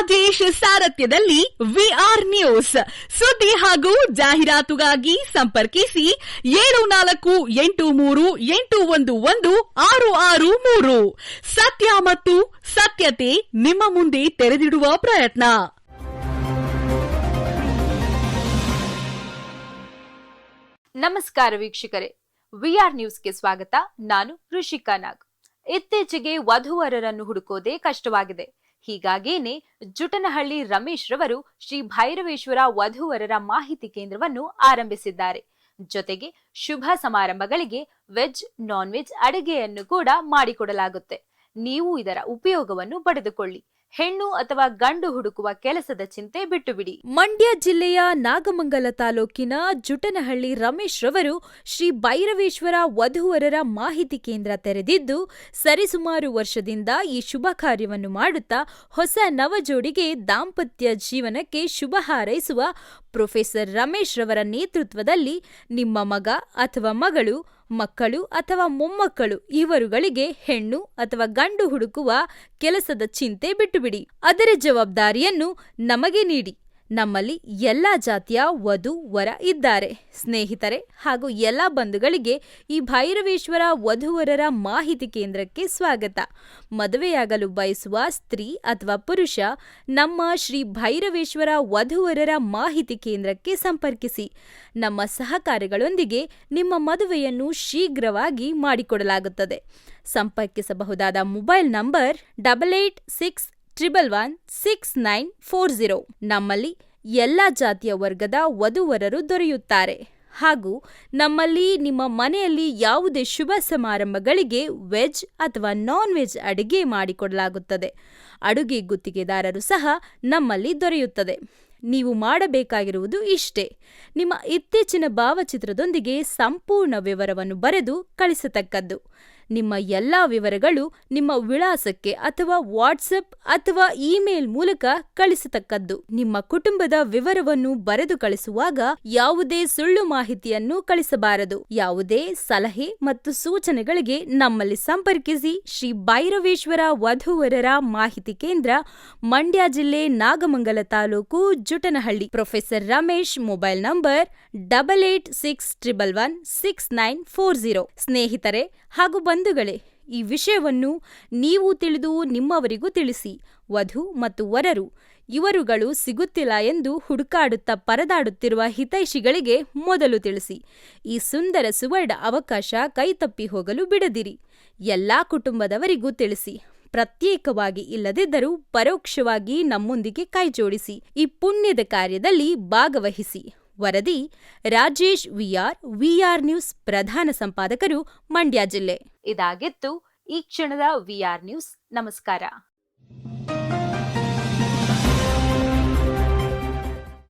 Rajesh ಸಾರಥ್ಯದಲ್ಲಿ VR news ಸುದ್ದಿ ಹಾಗೂ ಜಾಹೀರಾತುಗಾಗಿ ಸಂಪರ್ಕಿಸಿ ಏಳು ನಾಲ್ಕು ಎಂಟು ಮೂರು ಎಂಟು ಒಂದು ಒಂದು ಆರು ಆರು ಮೂರು. ಸತ್ಯ ಮತ್ತು ಸತ್ಯತೆ ನಿಮ್ಮ ಮುಂದೆ ತೆರೆದಿಡುವ ಪ್ರಯತ್ನ. ನಮಸ್ಕಾರ ವೀಕ್ಷಕರೇ. ವಿಆರ್ ನ್ಯೂಸ್ಗೆ ಸ್ವಾಗತ. ನಾನು ಋಷಿಕಾ ನಾಗ್. ಇತ್ತೀಚೆಗೆ ವಧುವರರನ್ನು ಹುಡುಕೋದೇ ಕಷ್ಟವಾಗಿದೆ. ಹೀಗಾಗಿಯೇ ಜುಟನಹಳ್ಳಿ ರಮೇಶ್ ರವರು ಶ್ರೀ ಭೈರವೇಶ್ವರ ವಧುವರರ ಮಾಹಿತಿ ಕೇಂದ್ರವನ್ನು ಆರಂಭಿಸಿದ್ದಾರೆ. ಜೊತೆಗೆ ಶುಭ ಸಮಾರಂಭಗಳಿಗೆ ವೆಜ್, ನಾನ್ ವೆಜ್ ಅಡುಗೆಯನ್ನು ಕೂಡ ಮಾಡಿಕೊಡಲಾಗುತ್ತೆ. ನೀವು ಇದರ ಉಪಯೋಗವನ್ನು ಪಡೆದುಕೊಳ್ಳಿ. ಹೆಣ್ಣು ಅಥವಾ ಗಂಡು ಹುಡುಕುವ ಕೆಲಸದ ಚಿಂತೆ ಬಿಟ್ಟು ಬಿಡಿ ಮಂಡ್ಯ ಜಿಲ್ಲೆಯ ನಾಗಮಂಗಲ ತಾಲೂಕಿನ ಜುಟನಹಳ್ಳಿ ರಮೇಶ್ ರವರು ಶ್ರೀ ಭೈರವೇಶ್ವರ ವಧುವರರ ಮಾಹಿತಿ ಕೇಂದ್ರ ತೆರೆದಿದ್ದು, ಸರಿಸುಮಾರು ವರ್ಷದಿಂದ ಈ ಶುಭ ಕಾರ್ಯವನ್ನು ಮಾಡುತ್ತಾ ಹೊಸ ನವಜೋಡಿಗೆ ದಾಂಪತ್ಯ ಜೀವನಕ್ಕೆ ಶುಭ ಹಾರೈಸುವ ಪ್ರೊಫೆಸರ್ ರಮೇಶ್ ರವರ ನೇತೃತ್ವದಲ್ಲಿ ನಿಮ್ಮ ಮಗ ಅಥವಾ ಮಗಳು, ಮಕ್ಕಳು ಅಥವಾ ಮೊಮ್ಮಕ್ಕಳು ಇವರುಗಳಿಗೆ ಹೆಣ್ಣು ಅಥವಾ ಗಂಡು ಹುಡುಕುವ ಕೆಲಸದ ಚಿಂತೆ ಬಿಟ್ಟುಬಿಡಿ. ಅದರ ಜವಾಬ್ದಾರಿಯನ್ನು ನಮಗೆ ನೀಡಿ. ನಮ್ಮಲ್ಲಿ ಎಲ್ಲ ಜಾತಿಯ ವಧು, ವರ ಇದ್ದಾರೆ. ಸ್ನೇಹಿತರೆ ಹಾಗೂ ಎಲ್ಲ ಬಂಧುಗಳಿಗೆ ಈ ಭೈರವೇಶ್ವರ ವಧುವರರ ಮಾಹಿತಿ ಕೇಂದ್ರಕ್ಕೆ ಸ್ವಾಗತ. ಮದುವೆಯಾಗಲು ಬಯಸುವ ಸ್ತ್ರೀ ಅಥವಾ ಪುರುಷ, ನಮ್ಮ ಶ್ರೀ ಭೈರವೇಶ್ವರ ವಧುವರರ ಮಾಹಿತಿ ಕೇಂದ್ರಕ್ಕೆ ಸಂಪರ್ಕಿಸಿ. ನಮ್ಮ ಸಹಕಾರಿಗಳೊಂದಿಗೆ ನಿಮ್ಮ ಮದುವೆಯನ್ನು ಶೀಘ್ರವಾಗಿ ಮಾಡಿಕೊಡಲಾಗುತ್ತದೆ. ಸಂಪರ್ಕಿಸಬಹುದಾದ mobile number double eight six triple one six nine four zero ನಮ್ಮಲ್ಲಿ ಎಲ್ಲ ಜಾತಿಯ ವರ್ಗದ ವಧುವರರು ದೊರೆಯುತ್ತಾರೆ. ಹಾಗೂ ನಮ್ಮಲ್ಲಿ ನಿಮ್ಮ ಮನೆಯಲ್ಲಿ ಯಾವುದೇ ಶುಭ ಸಮಾರಂಭಗಳಿಗೆ ವೆಜ್ ಅಥವಾ ನಾನ್ ವೆಜ್ ಅಡುಗೆ ಮಾಡಿಕೊಡಲಾಗುತ್ತದೆ. ಅಡುಗೆ ಗುತ್ತಿಗೆದಾರರು ಸಹ ನಮ್ಮಲ್ಲಿ ದೊರೆಯುತ್ತದೆ. ನೀವು ಮಾಡಬೇಕಾಗಿರುವುದು ಇಷ್ಟೇ. ನಿಮ್ಮ ಇತ್ತೀಚಿನ ಭಾವಚಿತ್ರದೊಂದಿಗೆ ಸಂಪೂರ್ಣ ವಿವರವನ್ನು ಬರೆದು ಕಳಿಸತಕ್ಕದ್ದು. ನಿಮ್ಮ ಎಲ್ಲ ವಿವರಗಳು ನಿಮ್ಮ ವಿಳಾಸಕ್ಕೆ ಅಥವಾ ವಾಟ್ಸಪ್ ಅಥವಾ ಇಮೇಲ್ ಮೂಲಕ ಕಳಿಸತಕ್ಕದ್ದು. ನಿಮ್ಮ ಕುಟುಂಬದ ವಿವರವನ್ನು ಬರೆದು ಕಳಿಸುವಾಗ ಯಾವುದೇ ಸುಳ್ಳು ಮಾಹಿತಿಯನ್ನು ಕಳಿಸಬಾರದು. ಯಾವುದೇ ಸಲಹೆ ಮತ್ತು ಸೂಚನೆಗಳಿಗೆ ನಮ್ಮಲ್ಲಿ ಸಂಪರ್ಕಿಸಿ ಶ್ರೀ ಭೈರವೇಶ್ವರ ವಧುವರರ ಮಾಹಿತಿ ಕೇಂದ್ರ, ಮಂಡ್ಯ ಜಿಲ್ಲೆ, Nagamangala taluk, Jutanahalli. Professor Ramesh, mobile number double eight six triple one six nine four zero ಸ್ನೇಹಿತರೆ ಹಾಗೂ ಬಂಧುಗಳೇ, ಈ ವಿಷಯವನ್ನು ನೀವು ತಿಳಿದು ನಿಮ್ಮವರಿಗೂ ತಿಳಿಸಿ. ವಧು ಮತ್ತು ವರರು, ಇವರುಗಳು ಸಿಗುತ್ತಿಲ್ಲ ಎಂದು ಹುಡುಕಾಡುತ್ತಾ ಪರದಾಡುತ್ತಿರುವ ಹಿತೈಷಿಗಳಿಗೆ ಮೊದಲು ತಿಳಿಸಿ. ಈ ಸುಂದರ ಸುವರ್ಣ ಅವಕಾಶ ಕೈತಪ್ಪಿ ಹೋಗಲು ಬಿಡದಿರಿ. ಎಲ್ಲಾ ಕುಟುಂಬದವರಿಗೂ ತಿಳಿಸಿ. ಪ್ರತ್ಯೇಕವಾಗಿ ಇಲ್ಲದಿದ್ದರೂ ಪರೋಕ್ಷವಾಗಿ ನಮ್ಮೊಂದಿಗೆ ಕೈಜೋಡಿಸಿ. ಈ ಪುಣ್ಯದ ಕಾರ್ಯದಲ್ಲಿ ಭಾಗವಹಿಸಿ. ವರದಿ, ರಾಜೇಶ್ ವಿಆರ್ ವಿಆರ್ ನ್ಯೂಸ್ ಪ್ರಧಾನ ಸಂಪಾದಕರು, ಮಂಡ್ಯ ಜಿಲ್ಲೆ. ಇದಾಗಿತ್ತು ಈ ಕ್ಷಣದ ವಿಆರ್ ನ್ಯೂಸ್. ನಮಸ್ಕಾರ.